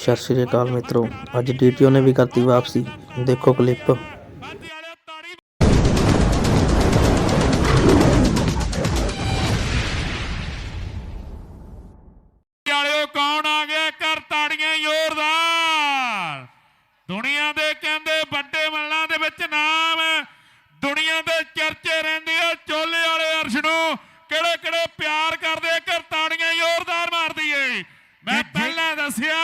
ਸਤਿ ਸ਼੍ਰੀ ਅਕਾਲ ਮਿੱਤਰੋ। ਅੱਜ ਡੀਟੀਓ ਨੇ ਵੀ ਕਰਤੀ ਵਾਪਸੀ। ਦੇਖੋ ਕਲਿੱਪ ਕੌਣ ਆ ਗਿਆ ਕਰ ਤਾੜੀਆਂ ਜ਼ੋਰਦਾਰ? ਦੁਨੀਆ ਦੇ ਕਹਿੰਦੇ ਵੱਡੇ ਮੱਲਾਂ ਦੇ ਵਿੱਚ ਨਾਮ। ਦੁਨੀਆ ਦੇ ਚਰਚੇ ਰਹਿੰਦੇ ਆ ਚੋਲੇ ਵਾਲੇ ਅਰਸ਼ ਨੂੰ। ਕਿਹੜੇ ਕਿਹੜੇ ਪਿਆਰ ਕਰਦੇ ਕਰ ਤਾੜੀਆਂ ਜ਼ੋਰਦਾਰ ਮਾਰਦੀ ਏ ਮੈਂ ਪਹਿਲਾਂ ਦੱਸਿਆ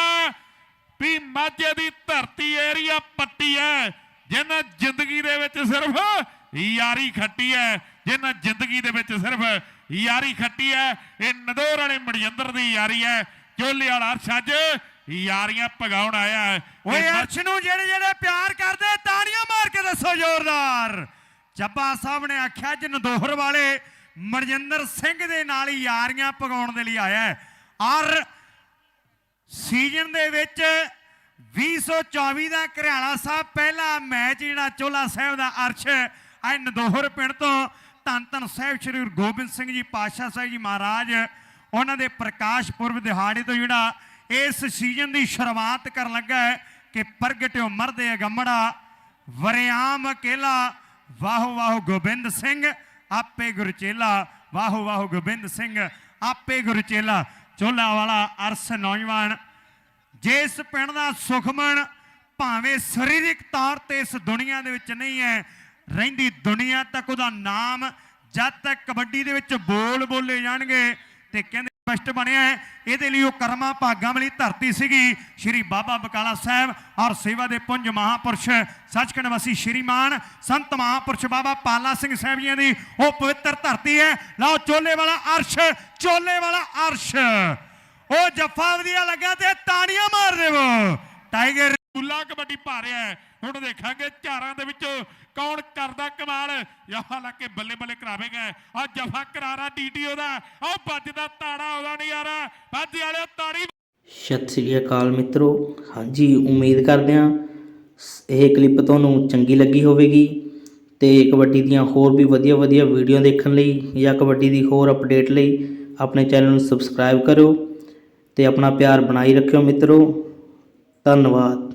ਵੀ ਮਾਝੇ ਦੀ ਧਰਤੀ ਏਰੀਆ ਪੱਟੀ ਹੈ ਜਿਹਨਾਂ ਜ਼ਿੰਦਗੀ ਦੇ ਵਿੱਚ ਸਿਰਫ ਯਾਰੀ ਖੱਟੀ ਹੈ ਜਿਹਨਾਂ ਜ਼ਿੰਦਗੀ ਦੇ ਵਿੱਚ ਸਿਰਫ ਯਾਰੀ ਖੱਟੀ ਹੈ ਇਹ ਨਦੌਰ ਵਾਲੇ ਮਣਜਿੰਦਰ ਦੀ ਯਾਰੀ ਹੈ ਚੋਲੇ ਵਾਲਾ ਅਰਸ਼ ਅੱਜ ਯਾਰੀਆਂ ਪਗਾਉਣ ਆਇਆ ਓਏ ਅਰਸ਼ ਨੂੰ ਜਿਹੜੇ ਜਿਹੜੇ ਪਿਆਰ ਕਰਦੇ ਤਾੜੀਆਂ ਮਾਰ ਕੇ ਦੱਸੋ ਜ਼ੋਰਦਾਰ। ਚੱਬਾ ਸਾਹਿਬ ਨੇ ਆਖਿਆ ਜੀ ਨਦੋਹਰ ਵਾਲੇ ਮਨਜਿੰਦਰ ਸਿੰਘ ਦੇ ਨਾਲ ਹੀ ਯਾਰੀਆਂ ਪਗਾਉਣ ਦੇ ਲਈ ਆਇਆ ਔਰ ਸੀਜ਼ਨ ਦੇ ਵਿੱਚ 2024 ਦਾ ਘਰਿਆਲਾ ਸਾਹਿਬ ਪਹਿਲਾ ਮੈਚ ਜਿਹੜਾ ਚੋਲਾ ਸਾਹਿਬ ਦਾ ਅਰਸ਼ ਐ ਨਦੋਹਰ ਪਿੰਡ ਤੋਂ ਧੰਨ ਧੰਨ ਸਾਹਿਬ ਸ੍ਰੀ ਗੁਰੂ ਗੋਬਿੰਦ ਸਿੰਘ ਜੀ ਪਾਤਸ਼ਾਹ ਸਾਹਿਬ ਜੀ ਮਹਾਰਾਜ, ਉਹਨਾਂ ਦੇ ਪ੍ਰਕਾਸ਼ ਪੁਰਬ ਦਿਹਾੜੇ ਤੋਂ ਜਿਹੜਾ ਇਸ ਸੀਜ਼ਨ ਦੀ ਸ਼ੁਰੂਆਤ ਕਰਨ ਲੱਗਾ ਹੈ ਕਿ ਪ੍ਰਗਟਿਓ ਮਰਦੇ ਅਗੰਮੜਾ, ਵਰਿਆਮ ਅਕੇਲਾ ਵਾਹੋ ਵਾਹੋ ਗੋਬਿੰਦ ਸਿੰਘ, ਆਪੇ ਗੁਰਚੇਲਾ ਵਾਹੋ ਵਾਹੋ ਗੋਬਿੰਦ ਸਿੰਘ, ਆਪੇ ਗੁਰਚੇਲਾ ਚੋਲਾ ਵਾਲਾ ਅਰਸ ਨੌਜਵਾਨ ਜਿਸ ਪਿੰਡ ਦਾ ਸੁਖਮਨ ਭਾਵੇਂ ਸਰੀਰਕ ਤੌਰ ਤੇ ਇਸ ਦੁਨੀਆ ਦੇ ਵਿੱਚ ਨਹੀਂ ਹੈ, ਰਹਿੰਦੀ ਦੁਨੀਆ ਤੱਕ ਉਹਦਾ ਨਾਮ ਜਦ ਤੱਕ ਕਬੱਡੀ ਦੇ ਵਿੱਚ ਬੋਲ ਬੋਲੇ ਜਾਣਗੇ ਤੇ ਕਹਿੰਦੇ ਸਪਸ਼ਟ ਬਣਿਆ ਹੈ, ਇਹਦੇ ਲਈ ਉਹ ਕਰਮਾ ਭਾਗਾਂ ਵਾਲੀ ਧਰਤੀ ਸੀਗੀ, ਸ਼੍ਰੀ ਬਾਬਾ ਬਕਾਲਾ ਸਾਹਿਬ ਔਰ ਸੇਵਾ ਦੇ ਪੁੰਜ ਮਹਾਪੁਰਸ਼ ਸੱਚਖੰਡ ਵਾਸੀ ਸ਼੍ਰੀਮਾਨ ਸੰਤ ਮਹਾਪੁਰਸ਼ ਬਾਬਾ ਪਾਲਾ ਸਿੰਘ ਸਾਹਿਬ ਜੀਆਂ ਦੀ ਉਹ ਪਵਿੱਤਰ ਧਰਤੀ ਹੈ। ਲਓ ਚੋਲੇ ਵਾਲਾ ਅਰਸ਼ ਚੋਲੇ ਵਾਲਾ ਅਰਸ਼। ਉਹ ਜੱਫਾ ਵਧੀਆ ਲੱਗਾ ਤੇ ਤਾੜੀਆਂ ਮਾਰ ਦੇਵੋ ਟਾਈਗਰ ਗੁੱਲਾ ਕਬੱਡੀ ਪਾ ਰਿਹਾ ਹੈ। ਹੁਣ ਦੇਖਾਂਗੇ ਚਾਰਾਂ ਦੇ ਵਿੱਚੋਂ ਕੌਣ ਕਰਦਾ ਕਮਾਲ। ਯਾਹਾ ਲਾ ਬੱਲੇ ਬੱਲੇ ਕਰਾਵੇਗਾ। ਆ ਜਫਾ ਕਰਾਰਾ ਡੀਟੀਓ ਦਾ। ਆ ਵੱਜਦਾ ਤਾੜਾ, ਉਹਦਾ ਨਹੀਂ ਵੱਜ ਵਾਲੇ ਤਾੜੀ। ਸਤਿ ਸ਼੍ਰੀ ਅਕਾਲ ਮਿੱਤਰੋ। ਹਾਂਜੀ, ਉਮੀਦ ਕਰਦੇ ਹਾਂ ਇਹ ਕਲਿੱਪ ਤੁਹਾਨੂੰ ਚੰਗੀ ਲੱਗੀ ਹੋਵੇਗੀ ਤੇ ਕਬੱਡੀ ਦੀਆਂ ਹੋਰ ਵੀ ਵਧੀਆ ਵਧੀਆ ਵੀਡੀਓ ਦੇਖਣ ਲਈ ਜਾਂ ਕਬੱਡੀ ਦੀ ਹੋਰ ਅਪਡੇਟ ਲਈ ਆਪਣੇ ਚੈਨਲ ਨੂੰ ਸਬਸਕ੍ਰਾਈਬ ਕਰੋ ਤੇ ਆਪਣਾ ਪਿਆਰ ਬਣਾਈ ਰੱਖਿਓ ਮਿੱਤਰੋ ਧੰਨਵਾਦ।